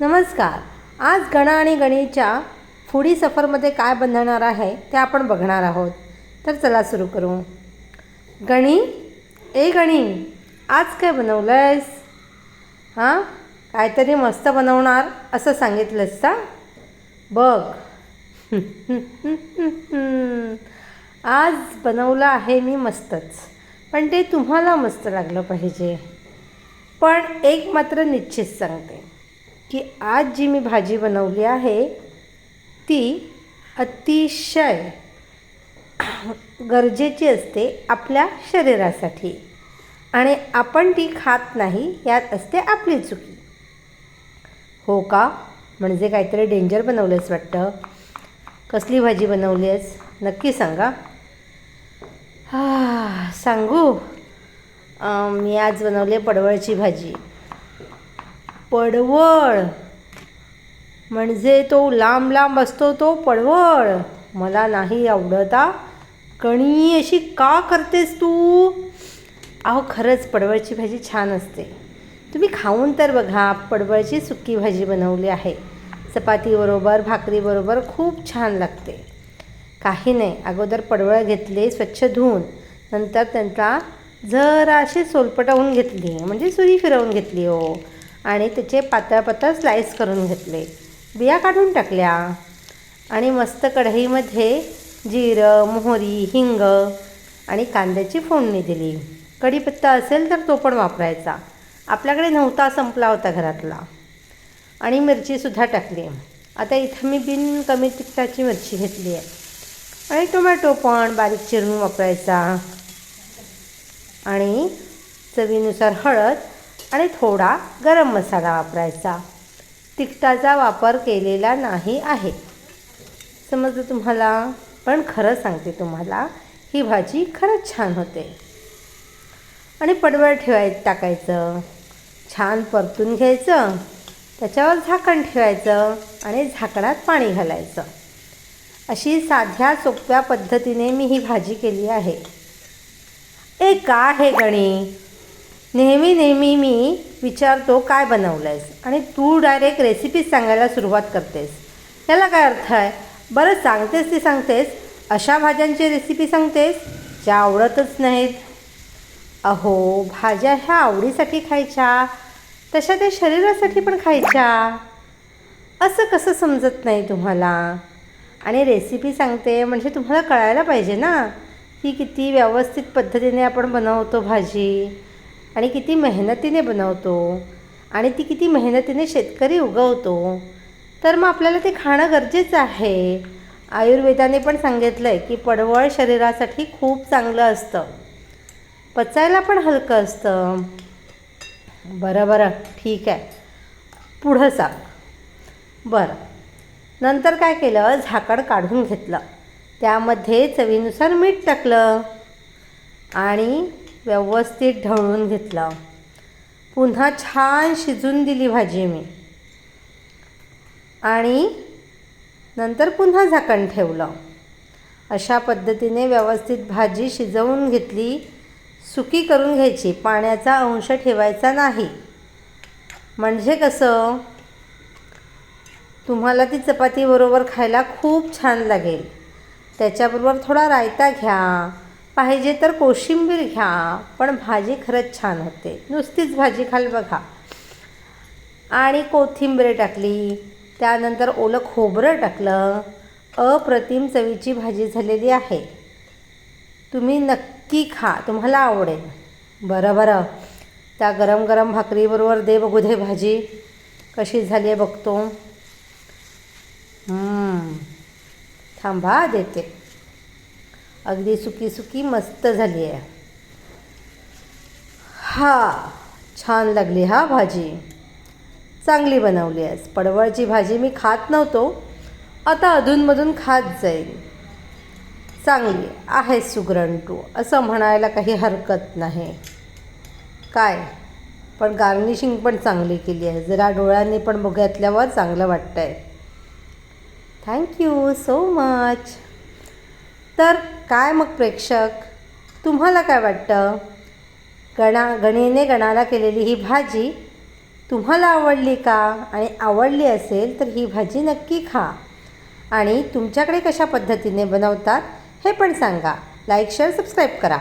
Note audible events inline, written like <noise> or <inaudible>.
नमस्कार. आज गणा आणि गणेच्या फुडी सफरमध्ये काय बनणार आहे ते आपण बघणार आहोत. तर चला सुरू करू. गणी ए गणी आज काय बनवलं आहेस हां? काहीतरी मस्त बनवणार असं सांगितलंस का? बघ. <laughs> आज बनवलं आहे मी मस्तच. पण ते तुम्हाला मस्त लागलं पाहिजे. पण एक मात्र निश्चित सांगते. की आज जी मी भाजी बनवली आहे ती अतिशय गरजेची असते आपल्या शरीरासाठी. आणि आपण ती खात नाही यात असते आपली चुकी. हो का? म्हणजे काहीतरी डेंजर बनवलंस वाटतं. कसली भाजी बनवली आहेस नक्की सांगा. हा सांगू. मी आज बनवली आहे पडवळची भाजी. पडवळ. म्हणजे तो लांब लांब असतो तो पडवळ. मला नाही आवडता. कणी अशी का करतेस तू? अहो खरंच पडवळची भाजी छान असते. तुम्ही खाऊन तर बघा पडवळची सुकी भाजी बनवली आहे. चपातीबरोबर भाकरीबरोबर खूप छान लागते. काही नाही अगोदर पडवळ घेतले स्वच्छ धुवून. नंतर त्यांचा जराशी सोलपटावून घेतली. म्हणजे सुरी फिरवून घेतली हो. आणि त्याचे पातळ पातळ स्लाईस करून घेतले. बिया काढून टाकल्या. आणि मस्त कढईमध्ये जिरं मोहरी हिंग आणि कांद्याची फोडणी दिली. कढीपत्ता असेल तर तो पण वापरायचा. आपल्याकडे नव्हता संपला होता घरातला. आणि मिरचीसुद्धा टाकली. आता इथं मी बिन कमी तिखटाची मिरची घेतली आहे. आणि टोमॅटो पण बारीक चिरून वापरायचा. आणि चवीनुसार हळद आणि थोडा गरम मसाला वापरायचा. तिखटाचा वापर केलेला नाही आहे. समजलं तुम्हाला? पण खरं सांगते तुम्हाला ही भाजी खरंच छान होते. आणि पडवळ ठेवाय टाकायचं. छान परतून घ्यायचं. त्याच्यावर झाकण ठेवायचं आणि झाकणात पाणी घालायचं. अशी साध्या सोप्या पद्धतीने मी ही भाजी केली आहे. ए का हे गणी नेहमी नेहमी मी विचारतो काय बनवलं आहेस आणि तू डायरेक्ट रेसिपीज सांगायला सुरुवात करतेस. याला काय अर्थ आहे? बरं सांगतेस ती सांगतेस अशा भाज्यांची रेसिपी सांगतेस ज्या आवडतच नाहीत. अहो भाज्या ह्या आवडीसाठी खायच्या तशा त्या शरीरासाठी पण खायच्या. असं कसं समजत नाही तुम्हाला? आणि रेसिपी सांगते म्हणजे तुम्हाला कळायला पाहिजे ना की किती व्यवस्थित पद्धतीने आपण बनवतो भाजी. आणि किती मेहनतीने बनवतो आणि ती किती मेहनतीने शेतकरी उगवतो तर मग आपल्याला ते खाणं गरजेचं आहे. आयुर्वेदाने पण सांगितलं आहे की पडवळ शरीरासाठी खूप चांगलं असतं. पचायला पण हलकं असतं. बरं बरं ठीक आहे. पुढं सांग. बरं. नंतर काय केलं? झाकण काढून घेतलं. त्यामध्ये चवीनुसार मीठ टाकलं. आणि व्यवस्थित ढवळून घेतलं. पुन्हा छान शिजून दिली भाजी मी. आणि नंतर पुन्हा झाकण ठेवलं. अशा पद्धतीने व्यवस्थित भाजी शिजवून घेतली सुकी करून घ्यायची पाण्याचा अंश ठेवायचा नाही. म्हणजे कसं? तुम्हाला ती चपातीबरोबर खायला खूप छान लागेल. त्याच्याबरोबर थोडा रायता घ्या. पाहिजे तर कोशिंबीर घ्या पण भाजी खरंच छान होते. नुसतीच भाजी खाल बघा. आणि कोथिंबीर टाकली त्यानंतर ओलं खोबरं टाकलं. अप्रतिम चवीची भाजी झालेली आहे. तुम्ही नक्की खा तुम्हाला आवडेल. बरं बरं. त्या गरम गरम भाकरीबरोबर दे बघू दे भाजी. कशी झाली आहे बघतो. थांबा देते. अगदी सुकी सुकी मस्त झाली आहे. हा छान लागली हा भाजी. चांगली बनवली आहेस. पडवळची भाजी मी खात नव्हतो. आता अधूनमधून खात जाईल चांगली आहे सुगरण तू असं म्हणायला काही हरकत नाही. काय? पण गार्निशिंग पण चांगली केली आहे. जरा डोळ्यांनी पण बघितल्यावर चांगलं वाटतं आहे थँक्यू सो मच तर काय मग प्रेक्षक? तुम्हाला काय वाटतं? गणा गणेने गणाला केलेली ही भाजी तुम्हाला आवडली का? आणि आवडली असेल तर ही भाजी नक्की खा. आणि तुमच्याकडे कशा पद्धतीने बनवतात हे पण सांगा. लाईक शेअर सबस्क्राईब करा.